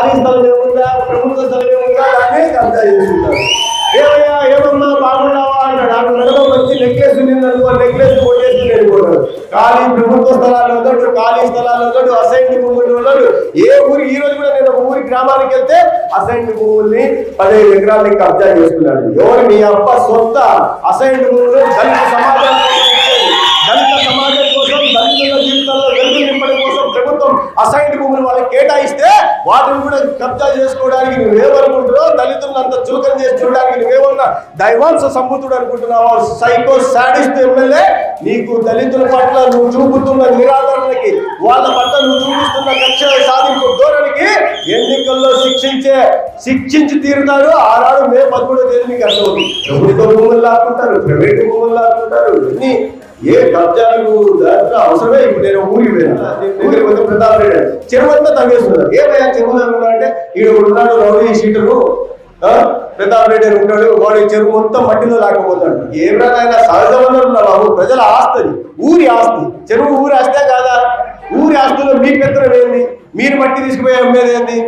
ఖాళీ స్థలం ఏముందా ప్రభుత్వ స్థలం ఏముందా దాన్ని కబ్జా చేసుకుంటారు ఏమయ్యా ఏమన్నా బాగున్నావా? అంటాడు నాకు మెడలో వచ్చి నెక్లెస్ నిందనుకో నెక్లెస్ కొట్టేసి వెళ్ళిపోతాడు ఖాళీ ప్రభుత్వ స్థలాలు ఉన్నాడు ఖాళీ స్థలాలు ఉన్నాడు అసైన్ భూములు ఉన్నాడు. ఏ ఊరి? ఈ రోజు కూడా నేను ఒక ఊరి గ్రామానికి వెళ్తే అసైన్ భూముల్ని పదిహేను ఎకరాలని కబ్జా చేసుకున్నాడు. ఎవరు? మీ అబ్బ సొంత అసైన్ భూములు దళిత సమాజం అసైన్ భూములు వాళ్ళకి కేటాయిస్తే వాటిని కూడా కబ్జా చేసుకోవడానికి నువ్వేమనుకుంటున్నావు దళితులను అంత చులకన చేసి చూడడానికి నువ్వేమన్నా దైవాంశ సంబుద్ధుడు అనుకుంటున్నావా? సైకో శాడిస్ట్ ఎమ్మెల్యే నీకు దళితుల పట్ల నువ్వు చూపుతున్న నిరాదరణకి వాళ్ళ పట్ల నువ్వు చూపిస్తున్న కక్ష సాధింపు ధోరణికి ఎన్నికల్లో శిక్షించే శిక్షించి తీరుతారు. ఆనాడు మే పదమూడో తేదీ మీకు అర్థమవుతుంది. ప్రభుత్వ భూములు లాక్కుంటారు ప్రైవేట్ భూములు లాక్కుంటారు ఇన్ని ఏ కబ్జాలు దాంట్లో అవసరమే ఇప్పుడు నేను ఊరికి పోయినా. ఊరికి పోతే ప్రతాప్ రెడ్డి చెరువు అంతా ఏమయ్యా చెరువు తవ్వున్నా అంటే ఈడ ఉన్నాడు రౌడీ షీటరు. ఆ, ప్రతాప్ రెడ్డి అని ఉంటాడు వాడి చెరువు మొత్తం మట్టిలో లేకపోతాడు ఏమైనా సహజ వనరులు బాబు. ప్రజల ఆస్తి ఊరి ఆస్తి. చెరువు ఊరి ఆస్తే కాదా? ఊరి ఆస్తిలో మీ పెత్తనం ఏంది? మీరు మట్టి తీసుకుపోయి అమ్మేది ఏంది?